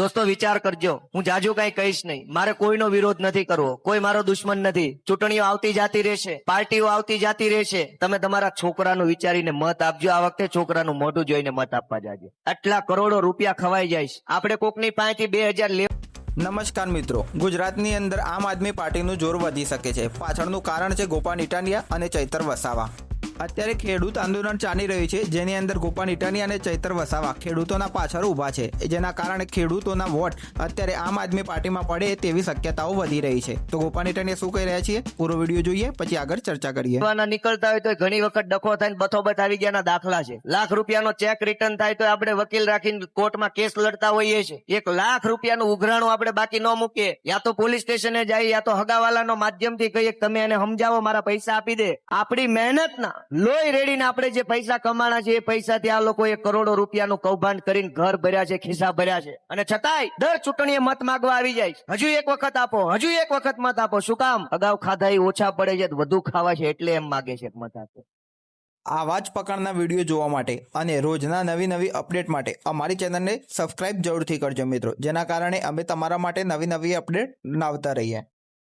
દોસ્તો, વિચાર કરજો. હું જાજુ કઈ કહીશ નહીં. મારે કોઈનો વિરોધ નથી કરવો. કોઈ મારો દુશ્મન નથી. ચૂંટણીઓ આવતી જાતી રહેશે. પાર્ટીઓ આવતી જાતી રહેશે. તમે તમારા છોકરાનું વિચારીને મત આપજો. આ વખતે છોકરાનું મોઢું જોઈને મત આપવા જાજો. આટલા કરોડો રૂપિયા ખવાઈ જાય આપણે કોકની પાસેથી બે હજાર નમસ્કાર મિત્રો. ગુજરાતની અંદર આમ આદમી પાર્ટીનું જોર વધી શકે છે. પાછળનું કારણ છે ગોપાલ ઇટાલિયા અને ચૈતર વસાવા. અત્યારે ખેડૂત આંદોલન ચાલી રહ્યું છે, જેની અંદર ગોપાલ ઇટાલિયા અને ચૈતર વસાવા ખેડૂતોના પાછળ ઊભા છે, જેના કારણે ખેડૂતોના વોટ અત્યારે આમ આદમી પાર્ટીમાં પડે તેવી શક્યતાઓ વધી રહી છે. તો ગોપાલ ઇટાલિયા શું કહી રહ્યા છીએ? પૂરો વીડિયો જોઈએ, પછી આગળ ચર્ચા કરીએ. નીકળતા હોય તો ઘણી વખત ડખો થઈને બથોબથ આવી ગયાના દાખલા છે. લાખ રૂપિયાનો ચેક રિટર્ન થાય તો આપણે વકીલ રાખીને કોર્ટમાં કેસ લડતા હોઈએ છીએ. એક લાખ રૂપિયાનું ઉઘરાણું આપણે બાકી ન મૂકીએ. યા તો પોલીસ સ્ટેશને જાય, યા તો હગાવાલાનો માધ્યમથી કહીએ તમે એને સમજાવો, મારા પૈસા આપી દે. આપણી મહેનતના લોહી રેડીને આપણે જે પૈસા કમાણા છે, એ પૈસાથી આ લોકોએ કરોડો રૂપિયાનું કૌભાંડ કરીને ઘર ભર્યા છે, ખિસ્સા ભર્યા છે. અને છતાંય દર ચૂંટણીએ મત માંગવા આવી જાય હજુ એક વખત આપો, હજુ એક વખત મત આપો. શું કામ? અગાઉ ખાધા એ ઓછા પડે છે વધુ ખાવા છે, એટલે એમ માગે છે મત આપો. આવા જ પ્રકારના વીડિયો જોવા માટે અને રોજના નવી નવી અપડેટ માટે અમારી ચેનલને સબસ્ક્રાઇબ જરૂરથી કરજો મિત્રો, જેના કારણે અમે તમારા માટે નવી નવી અપડેટ લાવતા રહીએ.